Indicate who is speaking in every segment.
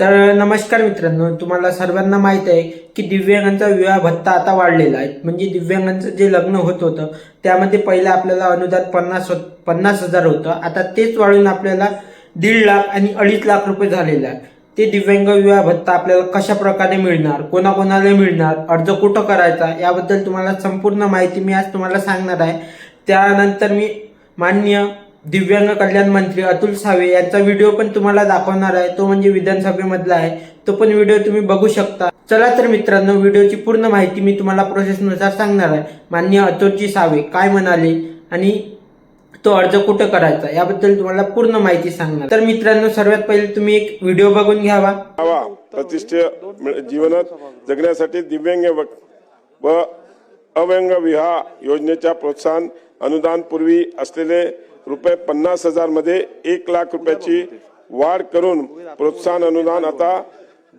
Speaker 1: तर नमस्कार मित्रांनो तुम्हाला सर्वांना माहीत आहे की दिव्यांगांचा विवाह भत्ता आता वाढलेला आहे. म्हणजे दिव्यांगांचं जे लग्न होत होतं त्यामध्ये पहिलं आपल्याला अनुदान पन्नास पन्नास हजार होतं. आता तेच वाढून आपल्याला दीड लाख आणि अडीच लाख रुपये झालेला आहे ते दिव्यांग विवाह भत्ता आपल्याला कशा प्रकारे मिळणार कोणाकोणाला मिळणार अर्ज कुठं करायचा याबद्दल तुम्हाला संपूर्ण माहिती मी आज तुम्हाला सांगणार आहे. त्यानंतर मी मान्य दिव्यांग कल्याण मंत्री अतुल सावे यांचा व्हिडिओ पण तुम्हाला दाखवणार आहे. तो म्हणजे विधानसभेमधला आहे. तो पण व्हिडिओ तुम्ही बघू शकता. चला तर मित्रांनो व्हिडिओची पूर्ण माहिती मी तुम्हाला प्रोसेसनुसार सांगणार आहे. मान्य अतुलजी सावे काय म्हणाले आणि तो अर्ज कुठं करायचा याबद्दल तुम्हाला पूर्ण माहिती सांगणार. तर मित्रांनो सर्वात पहिले तुम्ही एक व्हिडिओ बघून घ्यावा.
Speaker 2: प्रतिष्ठे जीवनात जगण्यासाठी दिव्यांग व- व अव्यंग विवाह योजनेच्या प्रोत्साहन अनुदान पूर्वी असलेले रुपये पन्नास हजारमध्ये एक लाख रुपयाची वाढ करून प्रोत्साहन अनुदान आता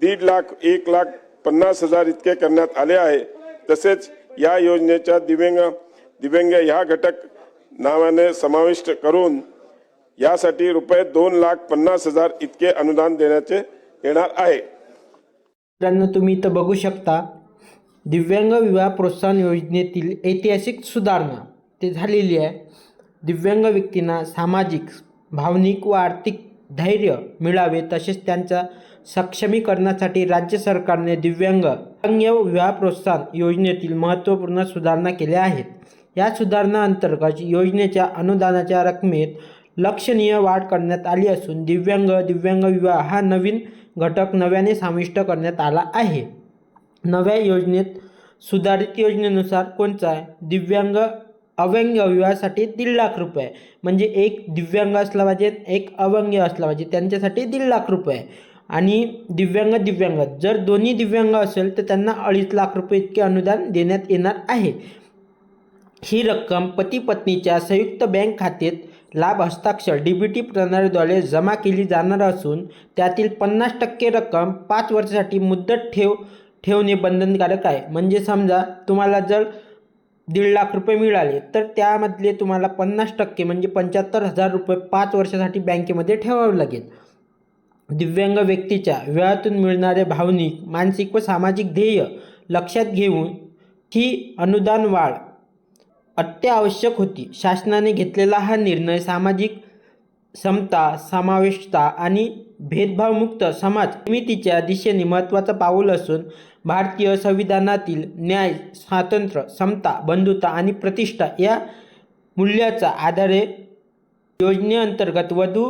Speaker 2: दीड लाख एक लाख पन्नास हजार इतके करण्यात आले आहे. तसेच या योजनेच्या दिव्यांग दिव्यांग ह्या घटक नावाने समाविष्ट करून यासाठी रुपये दोन लाख पन्नास हजार इतके अनुदान देण्याचे येणार आहे.
Speaker 1: मित्रांनो तुम्ही इथं बघू शकता दिव्यांग विवाह प्रोत्साहन योजनेतील ऐतिहासिक सुधारणा ते झालेली आहे. दिव्यांग व्यक्तींना सामाजिक भावनिक व आर्थिक धैर्य मिळावे तसेच त्यांच्या सक्षमीकरणासाठी राज्य सरकारने दिव्यांग दिव्यांग विवाह प्रोत्साहन योजनेतील महत्त्वपूर्ण सुधारणा केल्या आहेत. या सुधारणा अंतर्गत योजनेच्या अनुदानाच्या रकमेत लक्षणीय वाढ करण्यात आली असून दिव्यांग दिव्यांग विवाह हा नवीन घटक नव्याने समाविष्ट करण्यात आला आहे. नव्या योजनेत सुधारित योजनेनुसार कोणचा दिव्यांग अव्यंग विवाहासाठी दीड लाख रुपये. म्हणजे एक दिव्यांग असला पाहिजे एक अव्यंग असला पाहिजे त्यांच्यासाठी दीड लाख रुपये. आणि दिव्यांग दिव्यांग. जर दोन्ही दिव्यांग असेल तर त्यांना अडीच लाख रुपये इतके अनुदान देण्यात येणार आहे. ही रक्कम पती पत्नीच्या संयुक्त बँक खात्यात लाभ हस्ताक्षर डी बी टी प्रणालीद्वारे जमा केली जाणार असून त्यातील पन्नास टक्के रक्कम पाच वर्षासाठी मुदत ठेव ठेवणे बंधनकारक आहे. म्हणजे समजा तुम्हाला जर दीड लाख रुपये मिळाले तर त्यामधले तुम्हाला पन्नास टक्के म्हणजे पंच्याहत्तर हजार रुपये पाच वर्षासाठी बँकेमध्ये ठेवावे लागेल. दिव्यांग व्यक्तीच्या व्ययातून मिळणारे भावनिक मानसिक व सामाजिक ध्येय लक्षात घेऊन ही अनुदान वाढ अत्यावश्यक होती. शासनाने घेतलेला हा निर्णय सामाजिक समता समावेशता आणि भेदभावमुक्त समाज निर्मितीच्या दिशेने महत्त्वाचं पाऊल असून भारतीय संविधानातील न्याय स्वातंत्र्य समता बंधुता आणि प्रतिष्ठा या मूल्याचा आधारे योजनेअंतर्गत वधू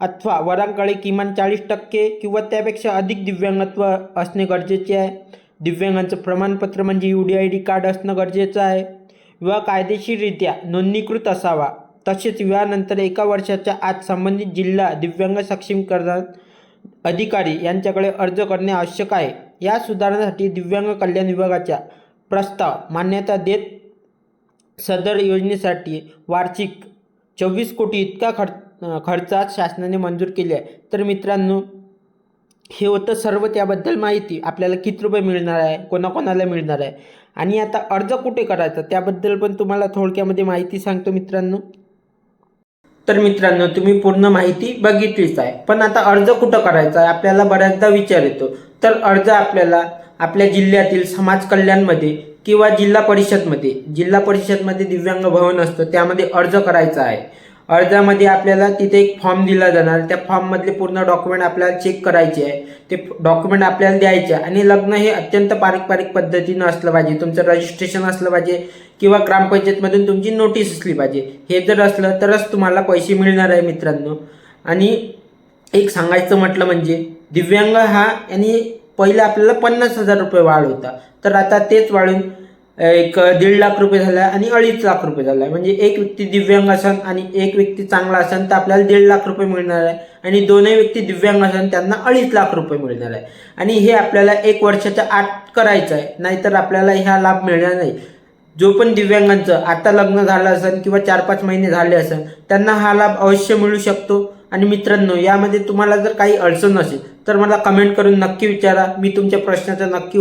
Speaker 1: अथवा वरांकडे किमान चाळीस टक्के किंवा त्यापेक्षा अधिक दिव्यांगत्व असणे गरजेचे आहे. दिव्यांगांचं प्रमाणपत्र म्हणजे U D I D card असणं गरजेचं आहे. विवाह कायदेशीररित्या नोंदणीकृत असावा. तसेच विवाहानंतर एका वर्षाच्या आत संबंधित जिल्हा दिव्यांग सक्षमीकरण अधिकारी यांच्याकडे अर्ज करणे आवश्यक आहे. या सुधारणासाठी दिव्यांग कल्याण विभागाच्या प्रस्ताव मान्यता देत सदर योजनेसाठी वार्षिक चोवीस कोटी इतका खर्च खर्चात शासनाने मंजूर केले आहे. तर मित्रांनो हे होतं सर्व. त्याबद्दल माहिती आपल्याला किती रुपये मिळणार आहे? कोणाकोणाला मिळणार आहे? आणि आता अर्ज कुठे करायचा? त्याबद्दल पण तुम्हाला थोडक्यामध्ये माहिती सांगतो मित्रांनो. तर मित्रांनो तुम्ही पूर्ण माहिती बघितलीच आहे. पण आता अर्ज कुठं करायचा आहे? आपल्याला बऱ्याचदा विचार येतो. तर अर्ज आपल्याला आपल्या जिल्ह्यातील समाज कल्याणमध्ये किंवा जिल्हा परिषदमध्ये जिल्हा परिषदमध्ये दिव्यांग भवन असतं त्यामध्ये अर्ज करायचा आहे. अर्जामध्ये आपल्याला तिथे एक फॉर्म दिला जाणार. त्या फॉर्ममधले पूर्ण डॉक्युमेंट आपल्याला चेक करायचे आहे. ते डॉक्युमेंट आपल्याला द्यायचे आहे. आणि लग्न हे अत्यंत पारंपरिक पद्धतीनं असलं पाहिजे. तुमचं रजिस्ट्रेशन असलं पाहिजे किंवा ग्रामपंचायतमधून तुमची नोटीस असली पाहिजे. हे जर असलं तरच तुम्हाला पैसे मिळणार आहे मित्रांनो. आणि एक सांगायचं म्हटलं म्हणजे दिव्यांग हा यांनी पहिले आपल्याला पन्नास हजार रुपये वाढ होता. तर आता तेच वाढून एक दीड लाख रुपये झाला आणि अडीच लाख रुपये झाला. म्हणजे एक व्यक्ती दिव्यांग असन आणि एक व्यक्ती चांगला असन तर आपल्याला दीड लाख रुपये मिळणार आहे. आणि दोनही व्यक्ती दिव्यांग असन त्यांना अडीच लाख रुपये मिळणार आहे. आणि हे आपल्याला एक वर्षाच्या आत करायचं आहे. नाहीतर आपल्याला ह्या लाभ मिळणार नाही. जो पण दिव्यांगांचं आता लग्न झालं असेल किंवा चार पाच महिने झाले असेल त्यांना हा लाभ अवश्य मिळू शकतो. आणि मित्रांनो यामध्ये तुम्हाला जर काही अडचण असेल तर मला कमेंट करून नक्की विचारा. मी तुमच्या प्रश्नाचं नक्की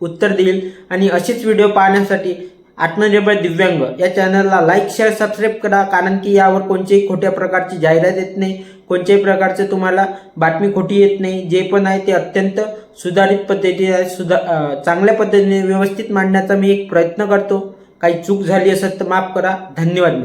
Speaker 1: उत्तर देईल. आणि असेच व्हिडिओ पाहण्यासाठी आत्मनिर्भर दिव्यांग या चॅनलला लाईक शेअर सबस्क्राईब करा. कारण की यावर कोणत्याही खोट्या प्रकारची जाहिरात येत नाही. कोणत्याही प्रकारचे तुम्हाला बातमी खोटी येत नाही. जे पण आहे ते अत्यंत सुधारित पद्धतीने सुधा चांगल्या पद्धतीने व्यवस्थित मांडण्याचा मी एक प्रयत्न करतो. काही चूक झाली असेल तर माफ करा. धन्यवाद